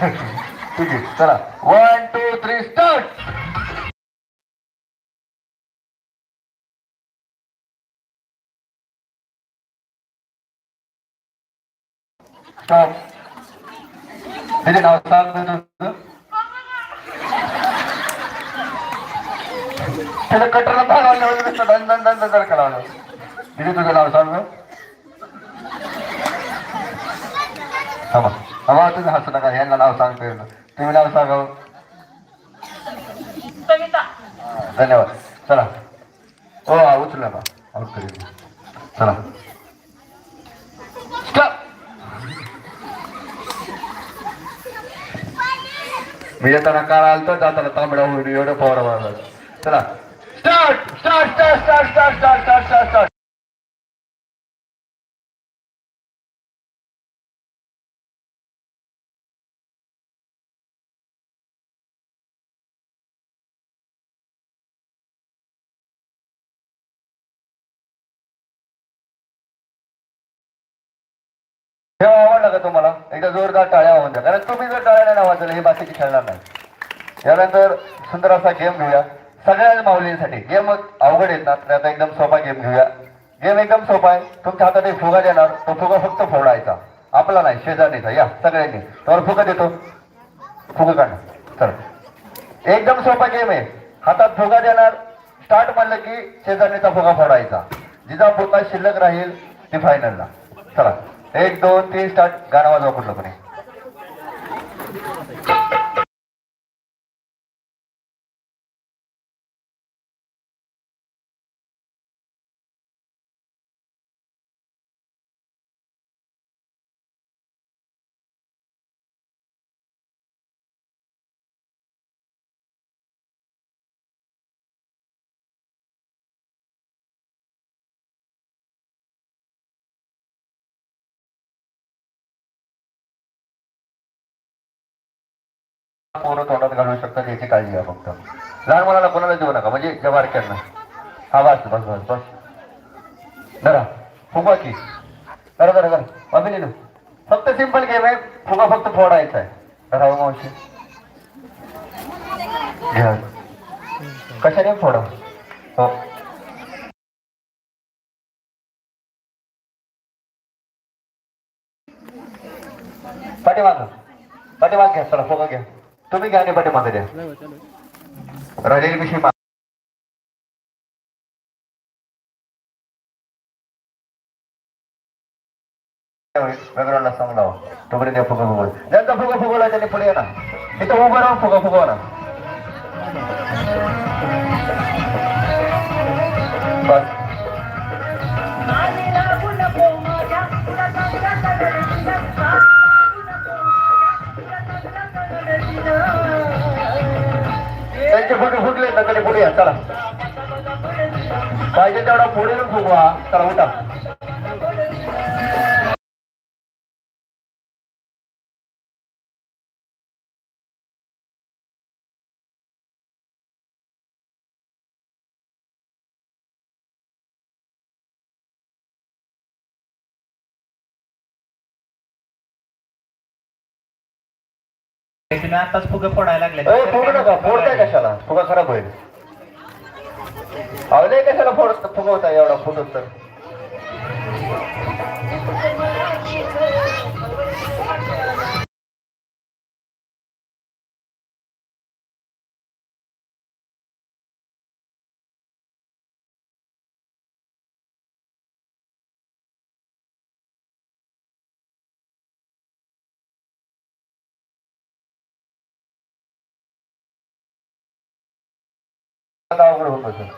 ठीक आहे चला. One two three start stop त्याचे नाव सांग त्याला कटरला भागावलं नुसतं दन दन दन दन करावं तिथे तुझं नाव सांग ना. थांबा. थांबा तुम्ही हसू नका यांना नाव सांगतोय ना तुम्ही नाव सांगावं सविता. धन्यवाद. चला. हो हा, उचलू नका आउट चला. मी येताना कार आलतो जाताना तांबडा होईल एवढं मारला. चला. Start start start start start start start start start हे आवडलं का तुम्हाला? एकदा जोरदार टाळ्या होऊन द्या. कारण तुम्ही जर टाळ्या नाही वाजवलं हे बाकीची खेळणार नाही यानंतर सुंदर असा गेम घेऊया. सगळ्या माऊलींसाठी. गेम अवघड येत ना आता एकदम सोपा गेम घेऊया. गेम एकदम सोपा आहे. तुमच्या हातात एक फुगा देणार. तो फुगा फक्त फोडायचा. आपला नाही शेजारणीचा. या सगळ्यांनी. तुम्हाला फुगा देतो. फुगा काढणार चल. एकदम सोपा गेम आहे. हातात फुगा देणार. स्टार्ट म्हणलं की शेजारणीचा फुगा फोडायचा. जिचा फुगा शिल्लक राहील ती फायनलला चला. एक दोन तीन स्टार्ट. गाणं वाजवा कुठलं कोणी पोरं तोंडात घालू शकतात याची काळजी घ्या फक्त. लहान मुलाला कोणाला देऊ नका म्हणजे ज्या बारक्यांना हा बस बस बस बस. धरा. फुगा की. धरा धरा धरा. अभिनेतो फक्त सिंपल गेम आहे. फुगा फक्त फोडायचा आहे. धरा मावशी. घ्या. कशाने फोडा? हो. पाठीमाग. पाठीमाग घ्या चला फोगा घ्या. तुम्ही घ्या आणि पाठीमागे द्या राहिलेली पिशवी मा- वेगळ्याला सांग लावा तोपर्यंत त्या फुगा फुगवल ज्यांचा फुगा फुगवला त्यांनी पुढे ये ना इथं उभं राहून फुगा फुगवा ना बस आणि लागू त्यांचे फोटो फुटले ना कधी पुढे या चला. पाहिजे तेवढा पुढे फुगवा. चला उठा. तुम्ही आताच फुगे फोडायला लागले. फोडू नका फोडताय कशाला? फुगा खराब होईल. अवले कशाला फोड फुगवताय एवढा फुटत तर. आता अवघड होत असेल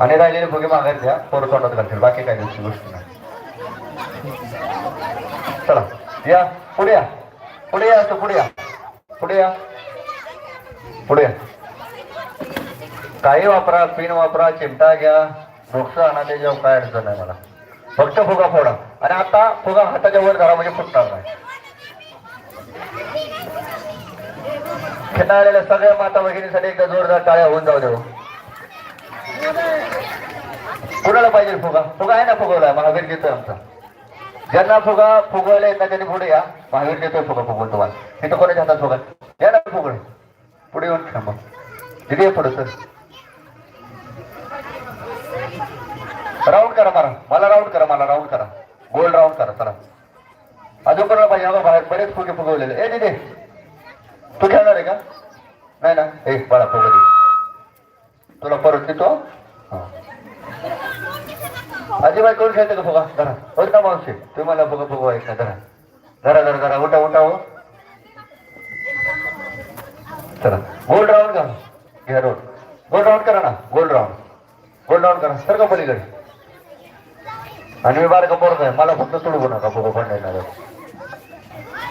आणि राहिलेले फुगे माघारी द्या पोरं तोंडात घालतील. बाकी काही दुसरी गोष्ट नाही. चला या. पुढे या. पुढे या तो पुढे या. पुढे या. पुढे या. काही वापरा पिन वापरा चिमटा घ्या. नुकसान आणा त्याच्यावर काय अडचण नाही मला. फक्त फुगा फोडा. आणि आता फुगा हाताच्या वर धरा म्हणजे फुटणार नाही. खेळणाऱ्या सगळ्या माता भगिनीसाठी एकदा जोरदार टाळ्या होऊन जाऊ देऊ. कुणाला पाहिजे फुगा? फुगा आहे ना फुगवला? महावीर घेतोय आमचा. ज्यांना फुगा फुगवायला येत नाही त्यांनी पुढे या. महावीर देतोय फुगा फुगवून तुम्हाला. इथं कोणाच्या हातात फुगा? या ना फुगड पुढे येऊन थांबा. तिथे पुढे सर. राऊंड करा मला मला राऊंड करा मला राऊंड करा. गोल राऊंड करा चला. अजून कोणाला पाहिजे हा बाहेर बरेच फुगे फुगवलेले. ए दिदे. तू खेळणार आहे का? नाही ना? ए बाळा फुगा तुला परत देतो हा. अजिबात करून खेळते का फुगा? धरा. होत ना मावशी? तुम्ही मला फुगा फुगवा एक धरा. धरा धरा धरा. उठा उठा हो. चला. गोल्ड राऊंड करा. घ्या रोड गोल्ड राऊंड करा ना. गोल्ड राऊंड. गोल्ड राऊंड करा. सर का पलीकडे. आणि मी बारका पोरग आहे. मला फक्त तुडवू नका बघू पण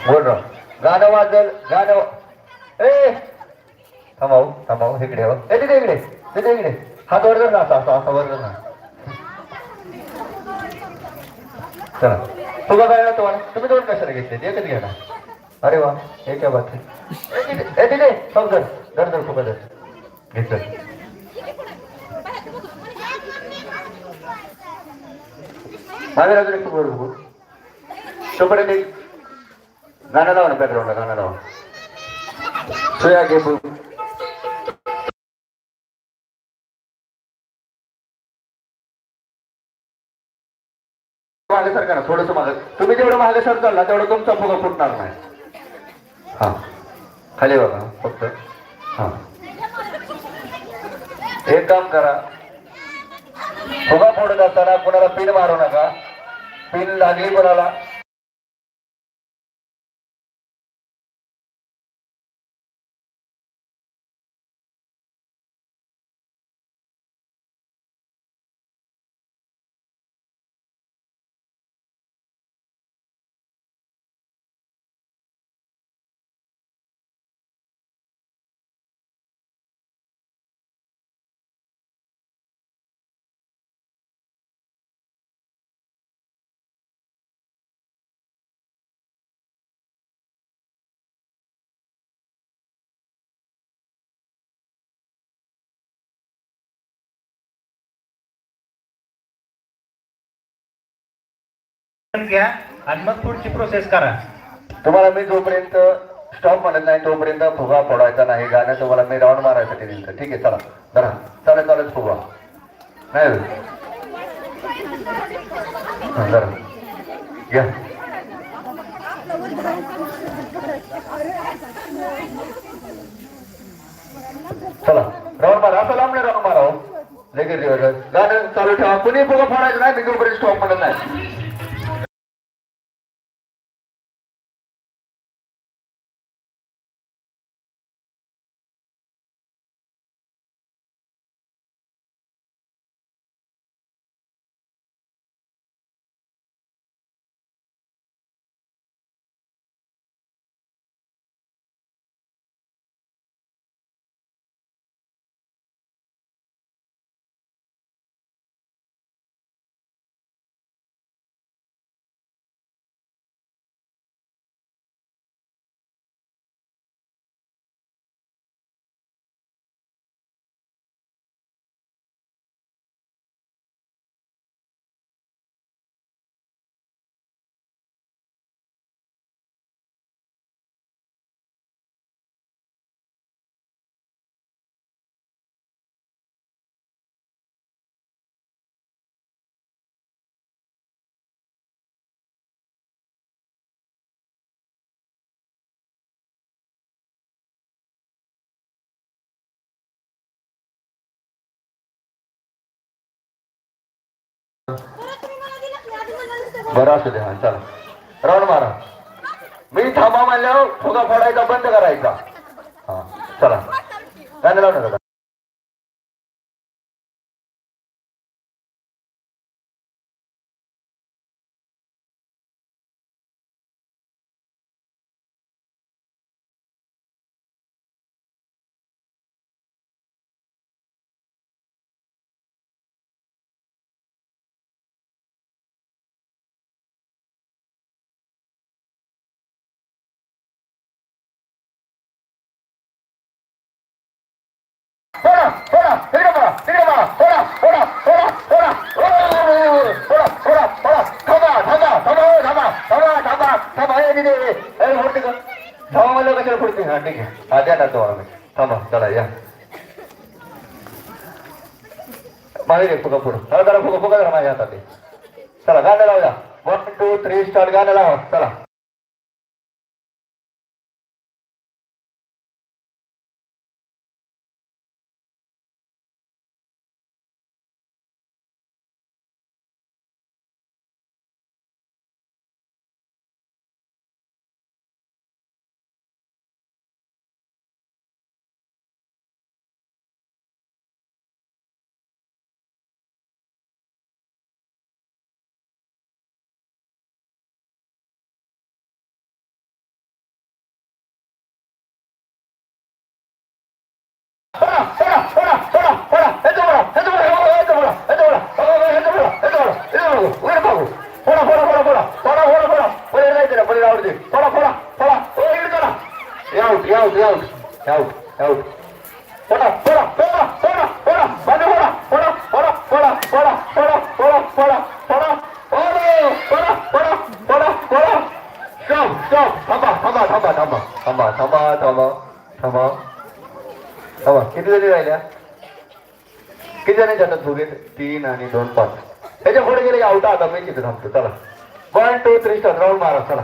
बोल राऊंड गाणं वाजल गाणं ए! थांबाऊ थांबाऊ इकडे हो. ए तिथे इकडे तिथे इकडे. हात वर ना असा असा असा वर ना. चला. तुला काय ना तुम्हाला तुम्ही दोन कशाला घेतले एकच घ्या ना. अरे वा हे काय बात ए तिथे- ए तिथे थांब धर. धर धर घेतलं मागे अजून एक फुगा बघू तोपर्यंत एक गाणं लावा ना बॅकग्राऊंडला गाणं लावा. सोया घे बघू मागे सरका थोडस मागे. तुम्ही जेवढं मागे सरकाल ना तेवढं तुमचा फुगा फुटणार नाही. हा. खाली बघा फक्त. हा. एक काम करा. फुगा फोडत असताना कोणाला पिन मारू नका. पिन लागली कोणाला? घ्या आणि मग पुढची प्रोसेस करा. तुम्हाला मी जोपर्यंत स्टॉप म्हणत नाही तोपर्यंत फुगा फोडायचा नाही गाणं तुम्हाला मी राऊंड मारायसाठी दिलं ठीक आहे चला. धरा. चालेल चालेल फुगा. नाही घ्या. चला. राऊंड मारा. असं लांब राऊंड मारा हो. लगेच गाणं चालू ठेवा. कुणी फुगा फोडायचं नाही मी जोपर्यंत स्टॉप म्हणत नाही. बरं असू दे हा चला. राऊंड मारा. मी थांबा म्हणल्यावर फुगा फोडायचा बंद करायचा. हा चला. गाणं ठीक है आ जाना तो हमें थामा चला या मारे रे फुगा फुगा चला जरा फुगा फुगा जरा माझ्या हातात चला गाणं लावूया वन टू थ्री स्टार्ट गाणं लावा चला किती जणी राहिल्या किती जणी जातात फुगे तीन आणि दोन पाच त्याच्या पुढे गेले आउट आता मी तिथे थांबतो चला one two three start round मारा चला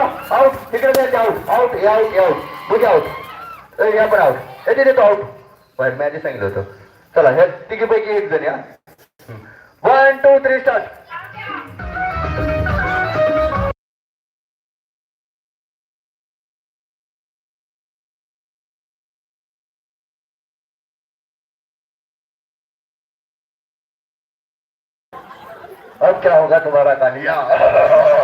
आउट तिकडे जायचे आउट आउट हे आउट हे आउट बुझे आउट या पण आउट हे देतो आउट बाहेर मॅच सांगितलं होतं. चला ह्या तिघीपैकी एक जण या. वन टू थ्री स्टार्ट अब क्या होगा तुम्हारा कानिया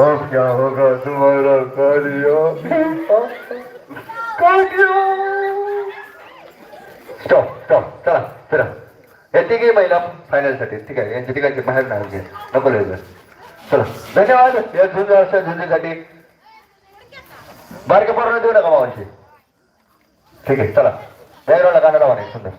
अब क्या होगा तुम्हारा कार्य कानिया स्टॉप स्टॉप चला फिरा या तिघी महिला फायनलसाठी ठीक आहे? यांच्या तिघांची बाहेर नाही घे. नको लय चला. धन्यवाद. या झुंज अशा झुंजीसाठी. बारके पोरांना देऊ नका मावांशी. ठीक आहे चला. जाहिराला गाणं लावा नाही सुंदर.